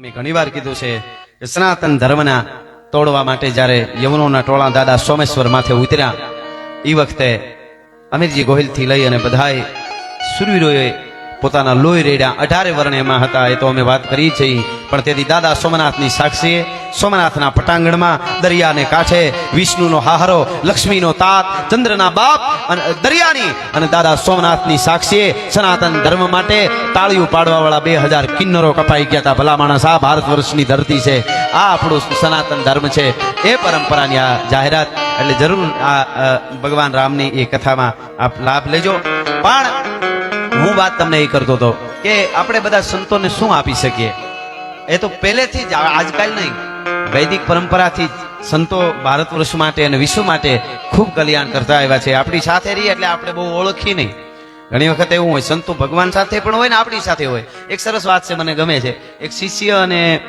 મેં ઘણી વાર કીધું છે કે સનાતન ધર્મના તોડવા માટે જ્યારે યમુનોના ટોળા દાદા સોમેશ્વર માથે ઉતર્યા એ વખતે અમીરજી ગોહિલથી લઈ અને બધાએ સુરવીરોએ પોતાના લોહી રેડ્યા અઢારે વર્ણ એમાં હતા, એ તો અમે વાત કરી છે પણ તેથી દાદા સોમનાથની સાક્ષીએ, સોમનાથના પટાંગણમાં દરિયાને કાંઠે વિષ્ણુનો હાહરો, લક્ષ્મીનો તાત, ચંદ્રના બાપ અને દરિયાની અને દાદા સોમનાથની સાક્ષીએ સનાતન ધર્મ માટે તાળીઓ પાડવા વાળા બે હજાર કિન્નરો કપાઈ ગયા હતા ભલા માણસ, આ ભારત વર્ષની ધરતી છે. આ આપણું સનાતન ધર્મ છે. એ પરંપરાની આ જાહેરાત, એટલે જરૂર આ ભગવાન રામની એ કથામાં આપ લાભ લેજો. પણ હું વાત તમને એ કરતો હતો કે આપણે બધા સંતોને શું આપી શકીએ? એ તો પહેલેથી જ આજકાલ નહીં. વૈદિક પરંપરાથી સંતો ભારત વર્ષ માટે અને વિશ્વ માટે ખૂબ કલ્યાણ કરતા આવ્યા છે. આપણી સાથે રહીએ એટલે આપણે બહુ ઓળખી નહીં. ઘણી વખત એવું હોય, સંતો ભગવાન સાથે પણ હોય ને આપણી સાથે હોય. એક સરસ વાત છે, મને ગમે છે. એક શિષ્ય અને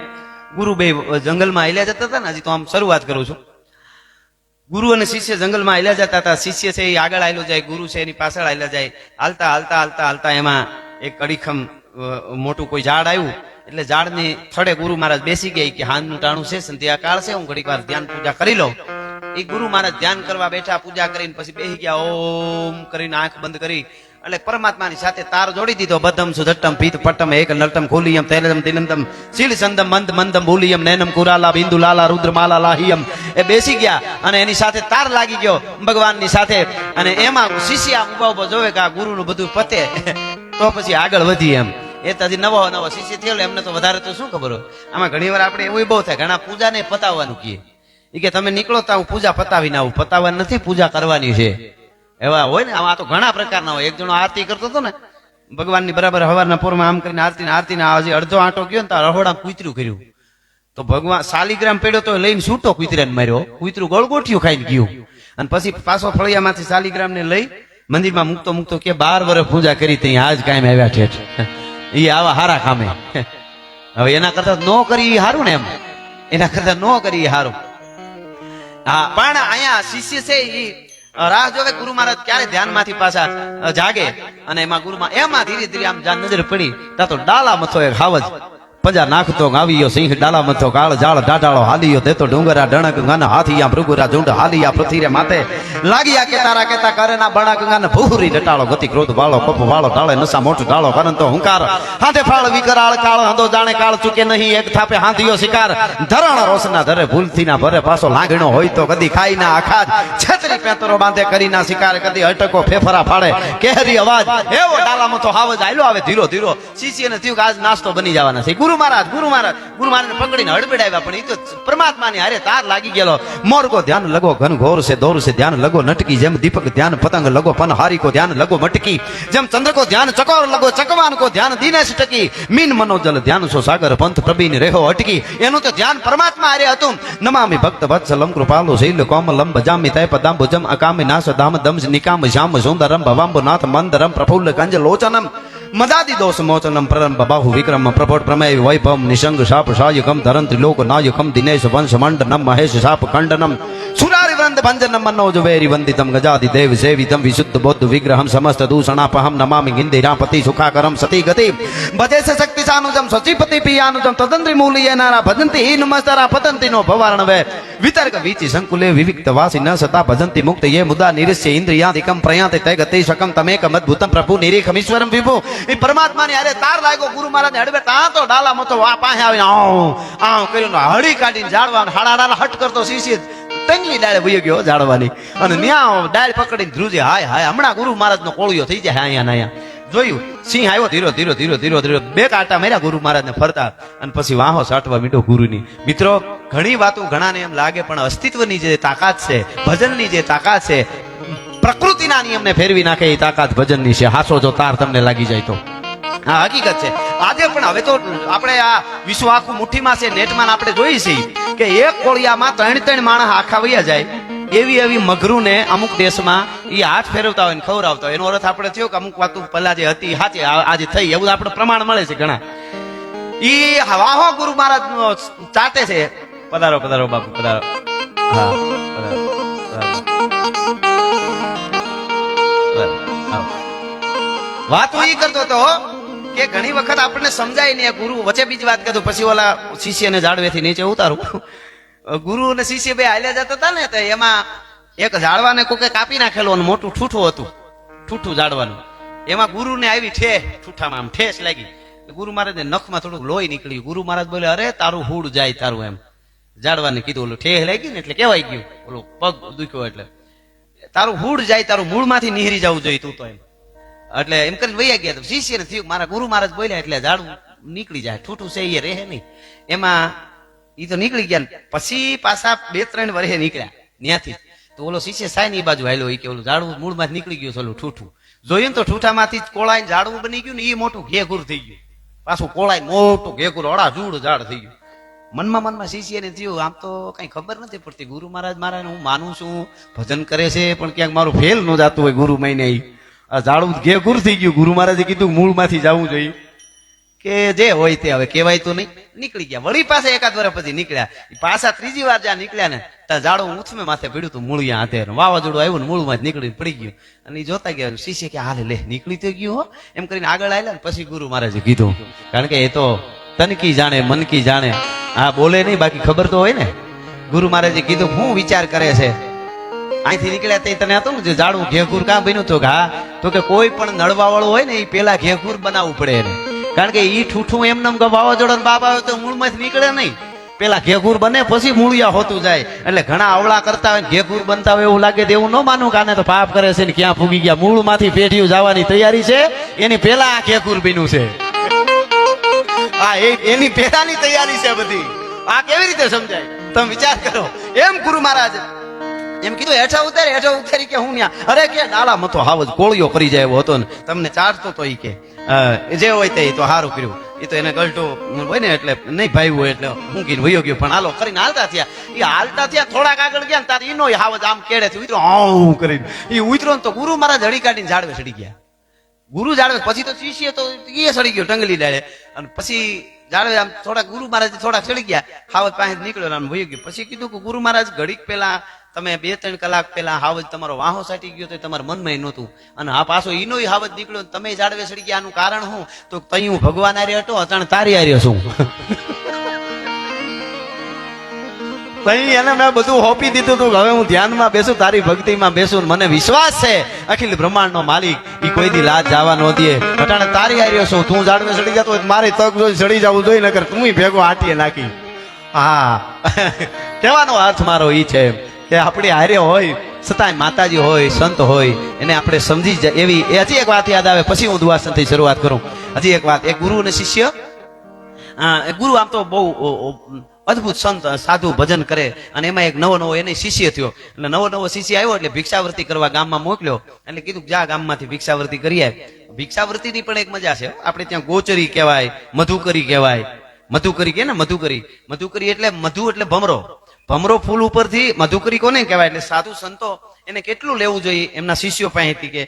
ગુરુ બે જંગલમાં આવેલા જતા હતા ને, હજી તો આમ શરૂઆત કરું છું. ગુરુ અને શિષ્ય જંગલમાં હાલ્યા જતા હતા. શિષ્ય છે એ આગળ હાલ્યો જાય, ગુરુ છે એની પાછળ હાલ્યા જાય. હાલતા હાલતા હાલતા હાલતા એમાં એક અડીખમ મોટું કોઈ ઝાડ આવ્યું. એટલે ઝાડની થડે ગુરુ મહારાજ બેસી ગયા કે હાનનું ટાણું છે, સંધ્યા કાળ છે, હું ઘડીક વાર ધ્યાન પૂજા કરી લઉં. એ ગુરુ મહારાજ ધ્યાન કરવા બેઠા, પૂજા કરીને પછી બેસી ગયા, ઓમ કરીને આંખ બંધ કરી. એટલે પરમાત્માની સાથે તાર જોડી દીધો. બધમ સુધટ્ટમ પીત પટ્ટમ એક નલટમ ખુલિયમ તૈલમ તિલંતમ શીલ સંદમ મંદ, મંદમ ભૂલિયમ નૈનમ, કુરાલા, બિંદુ, લાલા રુદ્ર માલા લાહિયમ. એ બેસી ગયા અને એની સાથે તાર લાગી ગયો ભગવાનની સાથે. અને એમાં શિષ્ય ઊભા ઊભા જોવે કે આ ગુરુનું બધું પતે. તો પછી આગળ વધી એમ. એ તો હજી નવો નવો શિષ્ય થયેલો, એમને તો વધારે તો શું ખબર હોય. આમાં ઘણી વાર આપણે એવું બહુ થાય ઘણા પૂજાને પતાવવાનું કહીએ. એ કે તમે નીકળો તો હું પૂજા પતાવીને આવું. પતાવવાની નથી, પૂજા કરવાની છે. એવા હોય ને, આમાં તો ઘણા પ્રકારના હોય. એક જણો આરતી કરતો હતો ને, ભગવાનની બરાબર હવારના પોરમાં આમ કરીને આરતી આરતી ને હજી અડધો આંટો ગયો ને, તો રહોડા કૂતર્યું કર્યું. તો ભગવાન શાલિગ્રામ પડ્યો તો લઈને છૂટો કૂતરાને માર્યો. કૂતરું ગળગોઠિયું ખાઈને ગયું. અને પછી પાછો ફળિયામાંથી શાલિગ્રામ ને લઈ મંદિરમાં મૂકતો મૂકતો કે બાર વર્ષ પૂજા કરી તઈ આજ કાયમ આવ્યા ઠેઠ એ આવા હારા કામે હવે એના કરતા ન કરી હારું ને એમ. એના કરતા ન કરી હારું. હા, પણ અહીંયા શિષ્ય છે ઈ રાહ જોવે ગુરુ મહારાજ ક્યારે ધ્યાનમાંથી પાછા જાગે? અને એમાં ગુરુ મહા- એમાં ધીરે ધીરે આમ જાન નજર પડી. તા તો ડાલા મથો એક હાવજ પજા નાખતો ગાવીયો સિંહ ડાલા મથો કાળ જાળ ડાઢાળો હાલિયો. દેતો ડુંગરા ડણક ગન હાથિયા ભૃગુરા ઝુંડ હાલિયા પૃથ્વીરે માથે. લાગ્યા કે તારા કેતા કરે ના બણક ગન ભૂરી ડટાળો ગતિ ક્રોધ વાળો કપ વાળો ટાળે નસા મોટું ડાળો કરંતો હુંકાર. હાથે ફાળ વિકરાળ, કાળ હંધો જાણે કાળ ચૂકે નહીં, એક થાપે હાંધીયો શિકાર. ધરણ રોશના ધરે ભૂલથી ના ભરે, પાછો લાગણો હોય તો કદી ખાઈ ના આખા છેતરી પેતરો બાંધે કરી ના શિકાર કદી અટકો ફેફરા ફાડે કેહરી અવાજ, એવો ડાલા મથો હાવજ આયલો આવે ધીરો ધીરો. શિષ્યને થયું કે આજ નાસ્તો બની જવાના છે. ગુરુ મહારાજ, ગુરુ મહારાજ. ગુરુ મહારાજ પકડીને હડબડાવ્યા પણ એ તો પરમાત્માની હારે તાર લાગી ગયેલો. મોરગો ધ્યાન લગો, ઘન ઘોર છે દોર છે ધ્યાન લગો, નટકી જેમ દીપક ધ્યાન, પતંગ લગો, પન હારી કો ધ્યાન લગો, મટકી. જેમ ચંદ્ર કો ધ્યાન, ચકોર લગો ચકવાન કો ધ્યાન દિનેશ ટકી મીન મનોજલ ધ્યાન સો સાગર પંથ પ્રભીને રેહો અટકી. એનું તો ધ્યાન પરમાત્મા હારે હતું. નમામિ ભક્ત વત્સલમ કૃપાલો શૈલ કોમલમ ભજામિ તય પદાંબુ જમ અકામિ નાસ ધામ દમ નિકામ શ્યામ સુંદરમ ભવાંબુ નાથ મંદરમ પ્રફુલ્લ કંજ લોચનમ. મદાદી દોષ મોચનમ પ્રરંભ બાહુ વિક્રમ પ્રપોટ પ્રમેય વૈભવ નિશંગ શાપ શાયકમ ધરન ત્રિલોક નાયકમ દિનેશ વંશ મંડનમ મહેશ શાપ ખંડનમ. સુરારી વૃંદ ભંજન મનોજ વેરી વંદિતમ ગજાદિ દેવ સેવિતમ વિશુદ્ધ બૌદ્ધ વિગ્રહમ સમસ્ત દૂષણાપહમ નમામિ ઇન્દિરાપતિ સુખાકરમ સતી ગતિ ભજે સ શક્તિ સાનુજમ સચિપતિ પિયાનુજમ તદંત્રી મૂલ્ય નારા ભજંતિ હિ નમસ્તરા પતંતિ નો ભવારણ વે વિતર્ક વીચી સંકુલે વિવિક્ત વાસી ન સતા ભજંતિ મુક્ત યે મુદા નિરસ્ય ઇન્દ્રિયાધિકમ પ્રયાતે તે ગતિ શકમ તમેક અદ્ભુતમ પ્રભુ નિરીખમ ઈશ્વરમ વિભુ એ પરમાત્માની અરે તાર લાગ્યો ગુરુ મહારાજ હડવે તા તો ડાલા મતો આ પાસે આવીને આવ આવ કર્યું હળી કાઢીને જાળવા હાડા હટ કરતો શીશી ટંગલી ડાળે વયો ગયો ઝાડવાની. અને ન્યા ડાળ પકડીને ધ્રુજે, હાય હાય, હમણાં ગુરુ મહારાજ નો કોળિયો થઈ જાય અહીંયા ને અહીંયા જોયું, સિંહ આવ્યો ધીરો ધીરો ધીરો ધીરો ધીરો. બે કાંટા માર્યા ગુરુ મહારાજને ફરતા અને પછી વાહો સાટવા મીઠો ગુરુની. મિત્રો, ઘણી વાતો ઘણાને એમ લાગે, પણ અસ્તિત્વની જે તાકાત છે, ભજનની જે તાકાત છે, પ્રકૃતિના નિયમને ફેરવી નાખે એ તાકાત ભજનની છે. હાસો જો તાર તમને લાગી જાય તો. હા, હકીકત છે. આજે પણ હવે તો આપણે આ વિશ્વ આખું મુઠ્ઠીમાં છે, નેટમાં આપણે જોઈએ છીએ કે એક કોળિયામાં ત્રણ ત્રણ માણસ આખા વયા જાય. એવી એવી મગરુને અમુક દેશમાં એ હાથ ફેરવતા હોય ને ખવડાવતા હોય. એનો અર્થ આપણે થયો કે અમુક વાતું પહેલા જે હતી સાચી આજે થઈ. એવું આપણે પ્રમાણ મળે છે ઘણા. ઈ વાહો ગુરુ મહારાજ ચાટે છે. પધારો પધારો બાપુ, પધારો. હા, પધારો. વાતો કરતો તો કે ઘણી વખત આપણને સમજાય નહીં ગુરુ વચ્ચે બીજી વાત કરું, પછી ઓલા શિષ્યને જાળવેથી નીચે ઉતારું. ગુરુ અને શિષ્ય બે હાલ્યા જતા હતા ને, તો એમાં એક ઝાડવાને કોકે કાપી નાખેલું અને મોટું ઠૂઠું હતું. ઠૂઠું ઝાડવાનું. એમાં ગુરુને આવી ઠે ઠૂઠામાં આમ ઠેસ લાગી. ગુરુ મહારાજને નખમાં થોડુંક લોહી નીકળ્યું. ગુરુ મહારાજ બોલે, અરે, તારું હુડ જાય તારું એમ. જાડવાને કીધું, ઓલું ઠેહ લાગ્યું ને, એટલે કેવાય ગયું. ઓલું પગ દુખ્યો એટલે. તારું હુડ જાય, તારું મૂળમાંથી નીહરી જવું જોઈએ તું તો એમ. એટલે એમ કરીને વૈયા ગયા શિષ્યને થયું, મારા ગુરુ મહારાજ બોલ્યા, એટલે ઝાડું નીકળી જાય, ઠૂઠું છે એ રહે નહીં. એમાં એ તો નીકળી ગયા પછી પાછા બે ત્રણ વર્ષે નીકળ્યા ત્યાંથી તો ઓલો શિષ્ય સાયની બાજુ હાલ્યો એ કે ઓલું ઝાડવું મૂળમાં નીકળી ગયું છે, ઓલું ઠૂઠું. જોયું તો ઠૂઠામાંથી જ કોળાઈને ઝાડવું બની ગયું ને એ મોટું ઘેઘુર થઈ ગયું. પાછું કોળાઈ મોટું ઘેઘુર અડા જૂડ ઝાડ થઈ ગયું. મનમાં મનમાં શિષ્યને થયું, આમ તો કઈ ખબર નથી પડતી, ગુરુ મહારાજ મારા હું માનું છું, ભજન કરે છે, પણ ક્યાંક મારું ફેલ ન જાતું હોય ગુરુ મહિને. આ ઝાડવું ઘેઘુર થઈ ગયું. ગુરુ મહારાજે કીધું, મૂળમાંથી જવું જોઈએ. કે જે હોય તે હવે કહેવાય તો નહીં. નીકળી ગયા. વળી પાસે એકાદ વર્ષ પછી નીકળ્યા. પાછા ત્રીજી વાર જ્યાં નીકળ્યા ને, ત્યાં ઝાડું ઉથમે માથે પડ્યું તું મૂળિયા હાથે ને વાવાઝોડું આવ્યું ને મૂળમાં જ નીકળી પડી ગયું. અને એ જોતા ગયા, શિષ્ય કે, હાલે, લે, નીકળી તો ગયું હો. એમ કરીને આગળ આવેલા ને, પછી ગુરુ મહારાજે કીધું, કારણ કે એ તો તનકી જાણે મનકી જાણે. આ બોલે નહીં, બાકી ખબર તો હોય ને. ગુરુ મહારાજે કીધું, હું વિચાર કરે છે અહીંથી નીકળ્યા તે તને હતું ને, જે ઝાડવું ઘેઘુર કાં બન્યું તો ઘા? તો કે કોઈ પણ નળવા વાળું હોય ને, એ પેલા ઘેઘુર બનાવવું પડે એને. કારણ કે એ ઠૂઠું એમને એમ વાવાઝોડા બાપ આવે તો મૂળમાંથી નીકળે નહીં. પેલા ઘેઘુર બને, પછી મૂળિયા હોતું જાય. એટલે ઘણા અવળા કરતા હોય ઘેઘુર બનતા હોય એવું લાગે એવું ન માનું કાને તો પાપ કરે છે ને, ક્યાં ફૂગી ગયા? મૂળમાંથી પેઢીઓ જવાની તૈયારી છે. એની પેલા આ ઘેઘુર બન્યું છે. આ એની પેલાની તૈયારી છે બધી. આ કેવી રીતે સમજાય? તમે વિચાર કરો. એમ ગુરુ મહારાજ એમ કીધું, હેઠા ઉતારે, હેઠા ઉતારી કે હું ન્યા. અરે કે ડાલા મતો હાવ જ કોળિયો પડી જાય હતો ને. તમને ચાટતો તો એ કે જે હોય તે તો સારું કર્યું. એ તો એને ગલટો હોય ને એટલે નહીં ભાઈ હોય એટલે હું કીધું વયો ગયો. પણ હાલો કરીને હાલતા થયા. એ હાલતા થયા, થોડાક આગળ ગયા ને તાર એનો હાવ જ આમ કેડે છે ઉતરો હું કરીને. એ ઉતરો ને તો ગુરુ મહારાજ હળી કાઢીને ઝાડવે ચડી ગયા. ગુરુ જાળવે પછી તો શિષ્ય તો એ સડી ગયો ટંગલી ડાળે. અને પછી જાળવે આમ થોડા ગુરુ મહારાજ થોડા ચડી ગયા. હાવજ પાસે નીકળ્યો આમ વહી ગયો. પછી કીધું કે ગુરુ મહારાજ, ઘડીક પેલા તમે બે ત્રણ કલાક પહેલા હાવજ તમારો વાહો સાટી ગયો તો તમારા મનમાં નહોતું. અને આ પાછો ઈનો હાવજ નીકળ્યો તમે જાળવે સડી ગયા આનું કારણ શું? તો તઈ ભગવાન આર્ય હતો અચાણ તારી આર્યો છું તઈ એને મેં બધું હોપી દીધું હતું હવે હું ધ્યાનમાં બેસું, તારી ભક્તિમાં બેસું મને વિશ્વાસ છે. અખિલ બ્રહ્માંડનો માલિક એ કોઈ દી લાજ જવા ન દે. અટાણે તારી આર્યો છું તું જાડવે ચડી જતો મારી તક જોઈ ચડી જવું જોઈએ નકર તું ભેગો આટીએ નાખી. હા. કહેવાનો અર્થ મારો ઈ છે. કે આપણી હારે હોય છતાંય માતાજી હોય સંત હોય એને આપણે સમજી જાય એવી એ હજી એક વાત યાદ આવે પછી હું દુવાસનથી શરૂઆત કરું. હજી એક વાત એ ગુરુ અને શિષ્ય? એ ગુરુ આમ તો બહુ ઓ, સંત સાધુ ભજન કરે અને એમાં એક નવો નવો એને શિષ્ય થયો. એટલે નવો નવો શિષ્ય આવ્યો એટલે ભિક્ષાવૃત્તિ કરવા ગામમાં મોકલ્યો. એટલે કીધું જા ગામમાંથી ભિક્ષાવૃત્તિ કરી આવ ભિક્ષાવૃત્તિની પણ એક મજા છે આપણે ત્યાં ગોચરી કહેવાય મધુકરી કહેવાય. મધુકરી કે ને મધુકરી? મધુકરી એટલે મધુ એટલે ભમરો. ભમરો ફૂલ ઉપરથી મધુકરી કોને કહેવાય? એટલે સાધુ સંતો એને કેટલું લેવું જોઈએ? એમના શિષ્યો પાસેથી કે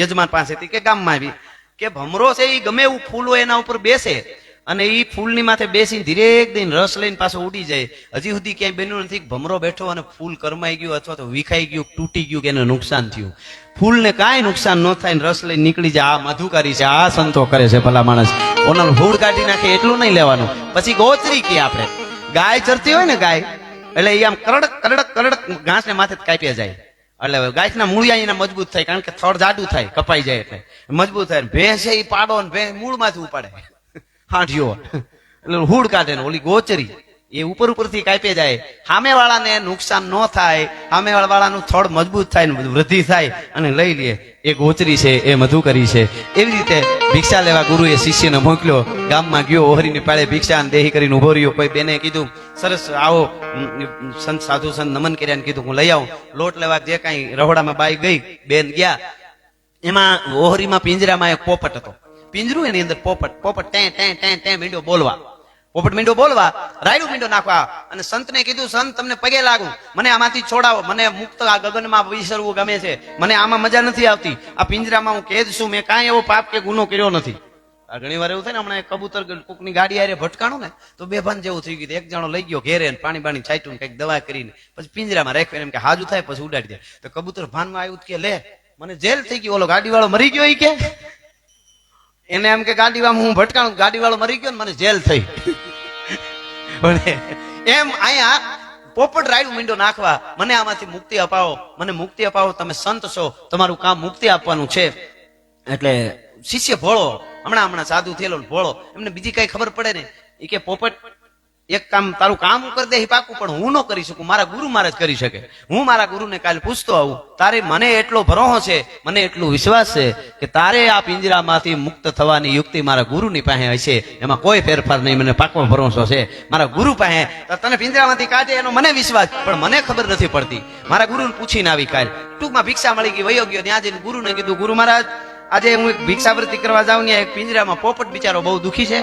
યજમાન પાસેથી કે ગામમાં આવી. કે ભમરો છે એ ગમે એવું ફૂલ હોય એના ઉપર બેસે અને એ ફૂલની માથે બેસીને ધીરેક દઈને રસ લઈને પાછો ઉડી જાય. હજી સુધી ક્યાંય બન્યું નથી ભમરો બેઠો અને ફૂલ કરમાઈ ગયું અથવા તો વિખાઈ ગયું, તૂટી ગયું કે એને નુકસાન થયું. ફૂલને કાંઈ નુકસાન ન થાય ને રસ લઈને નીકળી જાય. આ મધુકારી છે, આ સંતો કરે છે ભલા માણસ. ઓનલ ફૂડ કાઢી નાખે એટલું નહીં લેવાનું. પછી ગોચરી કે આપણે? ગાય ચરતી હોય ને ગાય? એટલે એ આમ કરડક કરડક કરડક ઘાસને માથે કાપ્યા જાય. એટલે ગાયના મૂળિયા એના મજબૂત થાય, કારણ કે થડ જાડું થાય, કપાઈ જાય એટલે. મજબૂત થાય. ભેંસ એ પાડો ને ભેંસ મૂળમાંથી ઉપાડે. હાંઠિયો એટલે હુડ કાઢે ને ઓલી ગોચરી. એ ઉપર ઉપરથી કાપી જાય. સામે વાળાને નુકસાન ન થાય સામે વાળાનું થડ મજબૂત થાય ને વૃદ્ધિ થાય અને લઈ લે. એ ગોચરી છે, એ મધુકરી છે. એવી રીતે ભિક્ષા લેવા ગુરુએ શિષ્યને મોકલ્યો. ગામમાં ગયો, ઓહરીને પાળે ભિક્ષા દેહી કરીને ઊભો રહ્યો. કોઈ બેને કીધું, સરસ, આવો. સંત, સાધુ સંત નમન કર્યા કીધું, હું લઈ આવું. લોટ લેવા જે કાંઈ રહોડામાં બાઈ ગઈ, બેન ગયા. એમાં ઓહરીમાં પિંજરામાં એક પોપટ હતો. પિંજરું એની અંદર પોપટ પોપટ ટે ટે ટે ટે મીંડ્યો બોલવા. પોપટ મીંડો બોલવા, રાયડું મીંડો નાખવા. અને સંતને કીધું, સંત, તમને પગે લાગુ. મને આમાંથી છોડાવો. મને મુક્ત આ ગગનમાં વિસરવું ગમે છે. મને આમાં મજા નથી આવતી. આ પિંજરામાં હું કેદ છું. મેં કાંઈ એવો પાપ કે ગુનો કર્યો નથી. આ ઘણી વાર એવું થાય ને, હમણાં કબૂતર કુકની ગાડી આરે ભટકાણું ને, તો બેભાન જેવું થઈ ગયું. એક જણો લઈ ગયો ઘેરે પાણી બાણી છાંટ્યું કંઈક દવા કરીને. પછી પિંજરામાં રાખ્યો એમ કે હાજુ થાય, પછી ઉડાડી દે. તો કબૂતર ભાનમાં આવ્યું કે, લે, મને જેલ થઈ ગયું. ઓલો ગાડી વાળો મરી ગયો એ કે. એને એમ કે ગાડીમાં હું ભટકાણું ગાડી વાળો મરી ગયો ને મને જેલ થઈ. એમ અહીંયા પોપટ રાયડું મીંડો નાખવા, મને આમાંથી મુક્તિ અપાવો, મને મુક્તિ અપાવો, તમે સંત છો, તમારું કામ મુક્તિ આપવાનું છે. એટલે શિષ્ય ભોળો, હમણાં હમણાં સાધુ થયેલો ભોળો, એમને બીજી કઈ ખબર પડે ને? એ કે પોપટ એક કામ તારું કામ કરી દે પાકું, પણ હું ન કરી શકું, મારા ગુરુ મહારાજ કરી શકે. હું મારા ગુરુને કાલે પૂછતો આવું, તારે મને એટલો ભરોહો છે, મને એટલો વિશ્વાસ છે, કે તારે આ પિંજરામાંથી મુક્ત થવાની યુક્તિ મારા ગુરુની પાસે હશે એમાં કોઈ ફેરફાર નહીં, મને પાકો ભરોસો છે. મારા ગુરુ પાસે તને પિંજરામાંથી કાઢે એનો મને વિશ્વાસ, પણ મને ખબર નથી પડતી. મારા ગુરુને પૂછીને આવી કાલ, ટૂંકમાં ભિક્ષા મળી ગઈ, વયો ગયો, ત્યાં જઈને ગુરુને કીધું, ગુરુ મહારાજ, આજે હું એક ભિક્ષાવૃત્તિ કરવા જાઉં ને એક પિંજરામાં પોપટ બિચારો બહુ દુખી છે.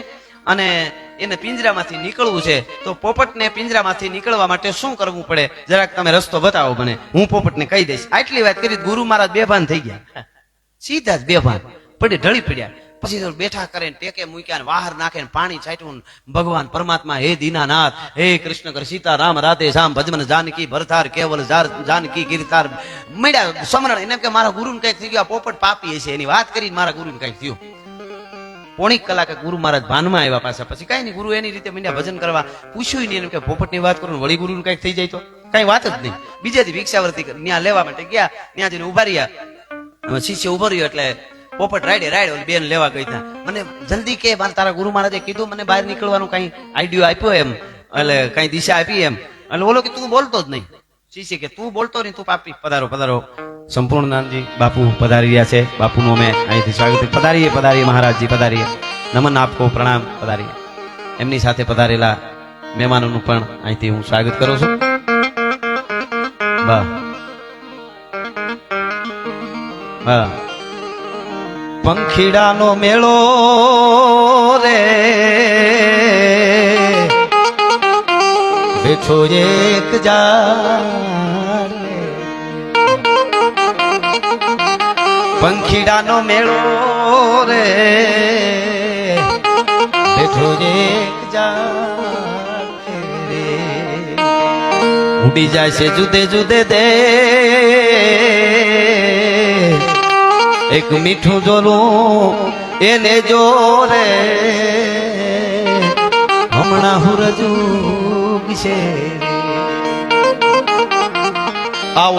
અને એને પિંજરામાંથી નીકળવું છે, તો પોપટને પિંજરામાંથી નીકળવા માટે શું કરવું પડે? જરાક તમે રસ્તો બતાવો મને. હું પોપટને કહી દઈશ. આટલી વાત કરી, ગુરુ મહારાજ બેભાન થઈ ગયા. સીધા જ બેભાન. પડી ઢળી પડ્યા. પછી બેઠા કરે ટેકે મૂક્યા ને બહાર નાખે ને પાણી છાંટ્યું ભગવાન પરમાત્મા, હે દીનાનાથ, હે કૃષ્ણ કર, સીતારામ, રાધે શ્યામ, ભજમન, જાનકી, ભરથાર, કેવલ જાનકી ગીરતાર મળ્યા, સમરણ. એને કે મારા ગુરુને કંઈક થઈ ગયા. પોપટ પાપી હશે. એની વાત કરીને મારા ગુરુને કંઈક થયું. પોણી કલાકે ગુરુ મહારાજ ભાનમાં આવ્યા પાછા. પછી કઈ નહીં, ગુરુ એની રીતે મીંડ્યા ભજન કરવા પૂછ્યું નહીં, એમ કે પોપટની વાત કરું વળી ગુરુનું કઈ થઈ જાય તો. કઈ વાત જ નહીં. બીજેથી ભિક્ષાવર્તી ત્યાં લેવા માટે ગયા ત્યાં જઈને ઊભા રહ્યા. શિષ્ય ઊભો રહ્યો એટલે પોપટ રાડે રાડે બેન લેવા ગઈ ત્યાં મને જલ્દી કે, મારે તારા ગુરુ મહારાજે કીધું, મને બહાર નીકળવાનું કઈ આઈડિયો આપ્યો એમ, એટલે કઈ દિશા આપી એમ. એટલે ઓલો કે, તું બોલતો જ નહીં. શિષ્ય કે તું બોલતો નહીં તું પાપી. પધારો પધારો. સંપૂર્ણ નાનજી બાપુ પધારી રહ્યા છે. બાપુનું અમે અહીંથી સ્વાગત પધારીએ પધારીએ, મહારાજજી, પધારીએ. નમન આપકો, પ્રણામ, પધારીએ. એમની સાથે પધારેલા મહેમાનોનું પણ અહીંથી હું સ્વાગત કરું છું. વાહ. પંખીડાનો મેળો રે. બેઠો એક જા. પંખીડાનો મેળો રે. બેઠો એક જા રે. ઉડી જાય છે જુદે જુદે દે. એક મીઠું જોરું એને જો રે હમણાં હુરજુ છે. આ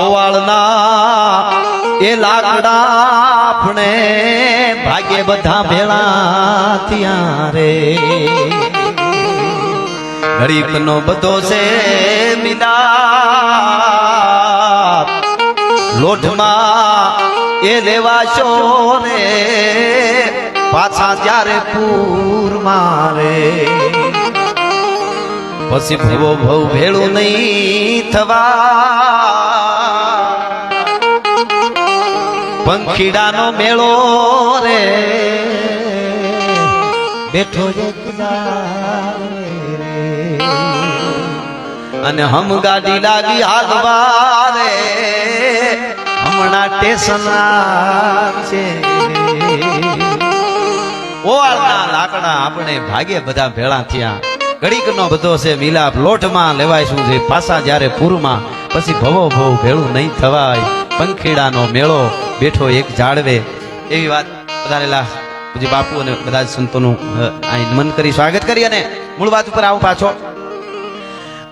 એ લાકડા આપણે ભાગે બધા ભેળા ત્યાં રે. ઘડીક નો બધો છે મિલાપ. લોઢમાં એ લેવાશો રે પાછા ત્યારે પૂર મારે. પછી ભવો ભવ ભેળું નહીં થવા. પંખીડાનો મેળો રે. બેઠો. અને હમ ગાડી લાગી હાલવા રે હમણાં સ્ટેશન છે ઓવાળના લાકડા, આપણે ભાગે બધા ભેળા થયા. ઘડીક નો બધો છે મિલાપ. લોટમાં લેવાય શું છે? પાસા જ્યારે પૂરમાં, પછી ભવો ભવ ભેળું નહીં થવાય. પંખીડાનો મેળો બેઠો એક જાળવે. એવી વાત વધારેલા પૂજ્ય બાપુ અને બધા જ સંતોનું અહીં નમન કરી સ્વાગત કરી અને મૂળ વાત ઉપર આવું પાછો.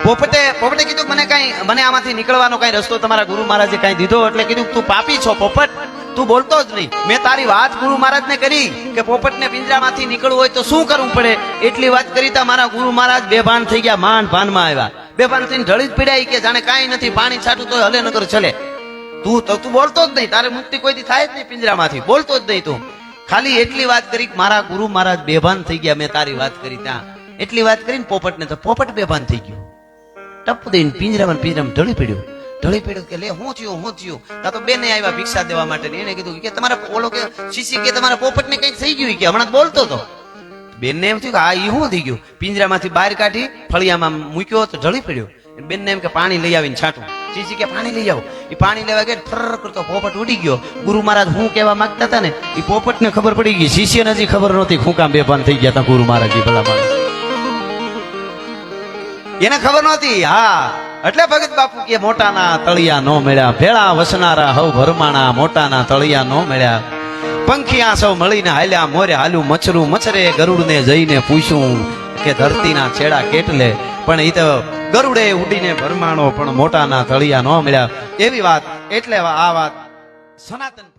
પોપટે પોપટે કીધું મને કઈ, મને આમાંથી નીકળવાનો કઈ રસ્તો તમારા ગુરુ મહારાજે કઈ દીધો? એટલે કીધું તું પાપી છો, પોપટ. તું બોલતો જ નહીં. મેં તારી વાત ગુરુ મહારાજને કરી કે પોપટને પિંજરામાંથી નીકળવું હોય તો શું કરવું પડે? એટલી વાત કરી તા મારા ગુરુ મહારાજ બેભાન થઈ ગયા, માંડ ભાનમાં આવ્યા. બેભાન થઈને ઢળી જ પીડાઈ કે જાણે કાંઈ નથી, પાણી છાટું તો હલે નગર ચલે તું તો તું બોલતો જ નહીં, તારે મુક્તિ કોઈ દી થાય જ નહીં પિંજરામાંથી. બોલતો જ નહીં તું. ખાલી એટલી વાત કરી મારા ગુરુ મહારાજ બેભાન થઈ ગયા, મેં તારી વાત કરી ત્યાં. એટલી વાત કરીને પોપટને તો પોપટ બેભાન થઈ ગયો. ટપ દઈને પિંજરામાં પિંજરામાં ઢળી પડ્યો. ઢળી પડ્યો કે લે, હું થયું હું થયું? તા તો બેને આવ્યા ભિક્ષા દેવા માટે એને કીધું કે તમારા ઓલો કે શીશી કે તમારા પોપટને કંઈક થઈ ગયું કે? હમણાં બોલતો હતો બેનને એમ થયું કે આ ઈ હું થઈ ગયું? પિંજરામાંથી બહાર કાઢી ફળિયામાં મૂક્યો તો ઢળી પડ્યો. બેનને એમ કે, પાણી લઈ આવીને છાંટું. શીશી કે, પાણી લઈ આવો. એ પાણી લેવા ગયા ફર કરતો પોપટ ઉડી ગયો. ગુરુ મહારાજ હું કહેવા માંગતા હતા ને એ પોપટને ખબર પડી ગઈ. શિષ્યને હજી ખબર નહોતી હું કામ બેભાન થઈ ગયા હતા ગુરુ મહારાજ ભલા એને ખબર નહોતી? હા. એટલે ભગત બાપુ કે મોટાના તળિયા નો મળ્યા. ભેળા વસનારા હવ ભરમાણા મોટાના તળિયા નો મળ્યા. પંખીયા સૌ મળીને હાલ્યા મોરે હાલું મચરું મચરે ગરુડને જઈને પૂછ્યું કે ધરતીના છેડા કેટલે? પણ એ તો ગરુડે ઉડીને ભરમાણો પણ મોટાના તળિયા નો મળ્યા. એવી વાત. એટલે આ વાત સનાતન